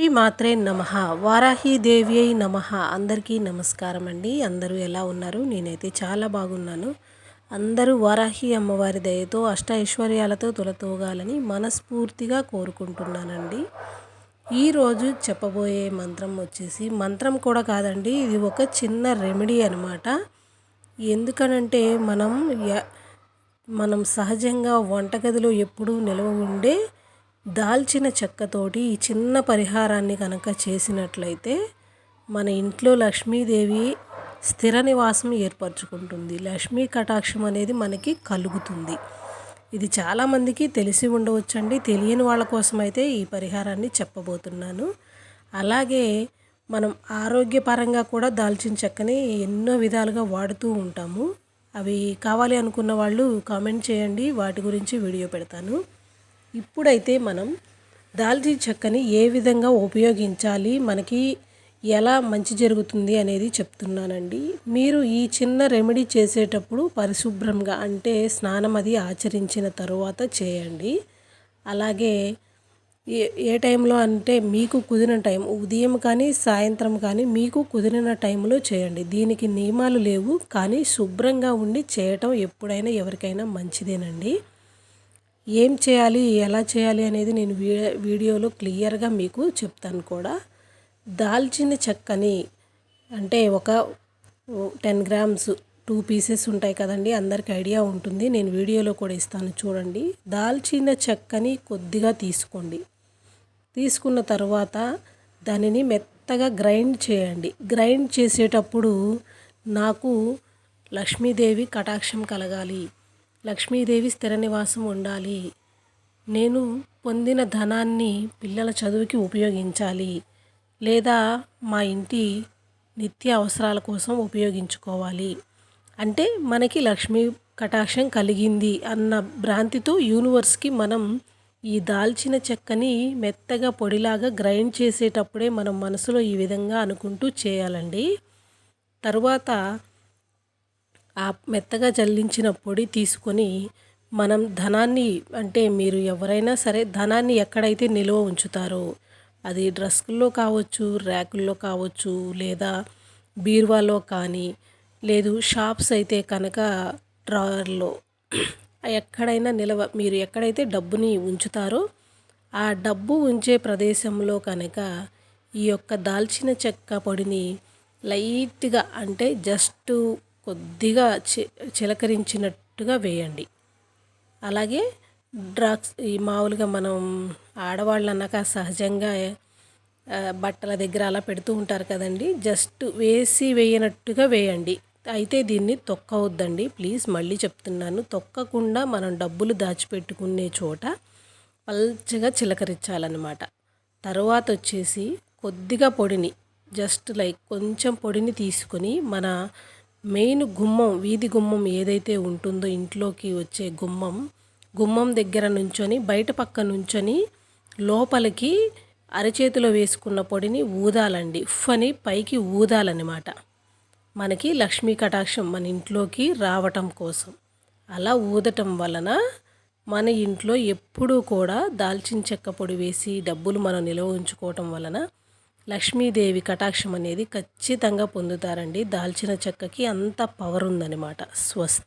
శ్రీ మాత్రే నమ. వారాహీదేవి అయి నమ. అందరికీ నమస్కారం అండి. అందరూ ఎలా ఉన్నారు? నేనైతే చాలా బాగున్నాను. అందరూ వారాహి అమ్మవారి దయతో అష్ట ఐశ్వర్యాలతో తొలతోగాలని మనస్ఫూర్తిగా కోరుకుంటున్నానండి. ఈరోజు చెప్పబోయే మంత్రం వచ్చేసి మంత్రం కూడా కాదండి ఇది ఒక చిన్న రెమెడీ అనమాట ఎందుకనంటే మనం మనం సహజంగా వంటగదిలో ఎప్పుడూ నిలవ ఉండే దాల్చిన చెక్కతోటి ఈ చిన్న పరిహారాన్ని కనుక చేసినట్లయితే మన ఇంట్లో లక్ష్మీదేవి స్థిర నివాసం ఏర్పరచుకుంటుంది. లక్ష్మీ కటాక్షం అనేది మనకి కలుగుతుంది. ఇది చాలామందికి తెలిసి ఉండవచ్చండి. తెలియని వాళ్ళ కోసం అయితే ఈ పరిహారాన్ని చెప్పబోతున్నాను. అలాగే మనం ఆరోగ్యపరంగా కూడా దాల్చిన చెక్కని ఎన్నో విధాలుగా వాడుతూ ఉంటాము. అవి కావాలి అనుకున్న వాళ్ళు కామెంట్ చేయండి. వాటి గురించి వీడియో పెడతాను. ఇప్పుడైతే మనం దాల్చిన చెక్కని ఏ విధంగా ఉపయోగించాలి మనకి ఎలా మంచి జరుగుతుంది అనేది చెప్తున్నానండి. మీరు ఈ చిన్న రెమెడీ చేసేటప్పుడు పరిశుభ్రంగా అంటే స్నానం అది ఆచరించిన తరువాత చేయండి. అలాగే ఏ ఏ టైంలో అంటే మీకు కుదిరిన టైం ఉదయం కానీ సాయంత్రం కానీ మీకు కుదిరిన టైంలో చేయండి. దీనికి నియమాలు లేవు కానీ శుభ్రంగా ఉండి చేయటం ఎప్పుడైనా ఎవరికైనా మంచిదేనండి. ఏం చేయాలి ఎలా చేయాలి అనేది నేను వీడియోలో క్లియర్గా మీకు చెప్తాను కూడా. దాల్చిన చెక్కని అంటే ఒక టెన్ గ్రామ్స్ టూ పీసెస్ ఉంటాయి కదండి అందరికి ఐడియా ఉంటుంది. నేను వీడియోలో కూడా ఇస్తాను చూడండి. దాల్చిన చెక్కని కొద్దిగా తీసుకోండి. తీసుకున్న తర్వాత దానిని మెత్తగా గ్రైండ్ చేయండి. గ్రైండ్ చేసేటప్పుడు నాకు లక్ష్మీదేవి కటాక్షం కలగాలి. లక్ష్మీదేవి స్థిర నివాసం ఉండాలి. నేను పొందిన ధనాన్ని పిల్లల చదువుకి ఉపయోగించాలి లేదా మా ఇంటి నిత్య అవసరాల కోసం ఉపయోగించుకోవాలి. అంటే మనకి లక్ష్మీ కటాక్షం కలిగింది అన్న భ్రాంతితో యూనివర్స్కి మనం ఈ దాల్చిన చెక్కని మెత్తగా పొడిలాగా గ్రైండ్ చేసేటప్పుడే మనం మనసులో ఈ విధంగా అనుకుంటూ చేయాలండి. తరువాత ఆ మెత్తగా జల్లించిన పొడి తీసుకొని మనం ధనాన్ని అంటే మీరు ఎవరైనా సరే ధనాన్ని ఎక్కడైతే నిల్వ ఉంచుతారో అది డ్రస్కుల్లో కావచ్చు ర్యాకుల్లో కావచ్చు లేదా బీరువాలో కానీ లేదు షాప్స్ అయితే కనుక డ్రావర్లో ఎక్కడైనా నిలవ మీరు ఎక్కడైతే డబ్బుని ఉంచుతారో ఆ డబ్బు ఉంచే ప్రదేశంలో కనుక ఈ యొక్క దాల్చిన చెక్క పొడిని లైట్గా అంటే జస్ట్ కొద్దిగా చి చిలకరించినట్టుగా వేయండి. అలాగే డ్రాక్స్ ఈ మామూలుగా మనం ఆడవాళ్ళు అన్నాక సహజంగా బట్టల దగ్గర అలా పెడుతూ ఉంటారు కదండి. జస్ట్ వేసి వేయనట్టుగా వేయండి. అయితే దీన్ని తొక్కవద్దండి. ప్లీజ్ మళ్ళీ చెప్తున్నాను. తొక్కకుండా మనం డబ్బులు దాచిపెట్టుకునే చోట పల్చగా చిలకరించాలన్నమాట. తర్వాత వచ్చేసి కొద్దిగా పొడిని జస్ట్ లైక్ కొంచెం పొడిని తీసుకొని మన మెయిన్ గుమ్మం వీధి గుమ్మం ఏదైతే ఉంటుందో ఇంట్లోకి వచ్చే గుమ్మం గుమ్మం దగ్గర నుంచొని బయట పక్క నుంచొని లోపలికి అరచేతిలో వేసుకున్న పొడిని ఊదాలండి. ఉఫ్ అని పైకి ఊదాలన్నమాట. మనకి లక్ష్మీ కటాక్షం మన ఇంట్లోకి రావటం కోసం. అలా ఊదటం వలన మన ఇంట్లో ఎప్పుడూ కూడా దాల్చిన చెక్క పొడి వేసి డబ్బులు మనం నిల్వ ఉంచుకోవటం వలన లక్ష్మీదేవి కటాక్షం అనేది ఖచ్చితంగా పొందుతారండి. దాల్చిన చెక్కకి అంత పవర్ ఉందన్నమాట. స్వస్తి.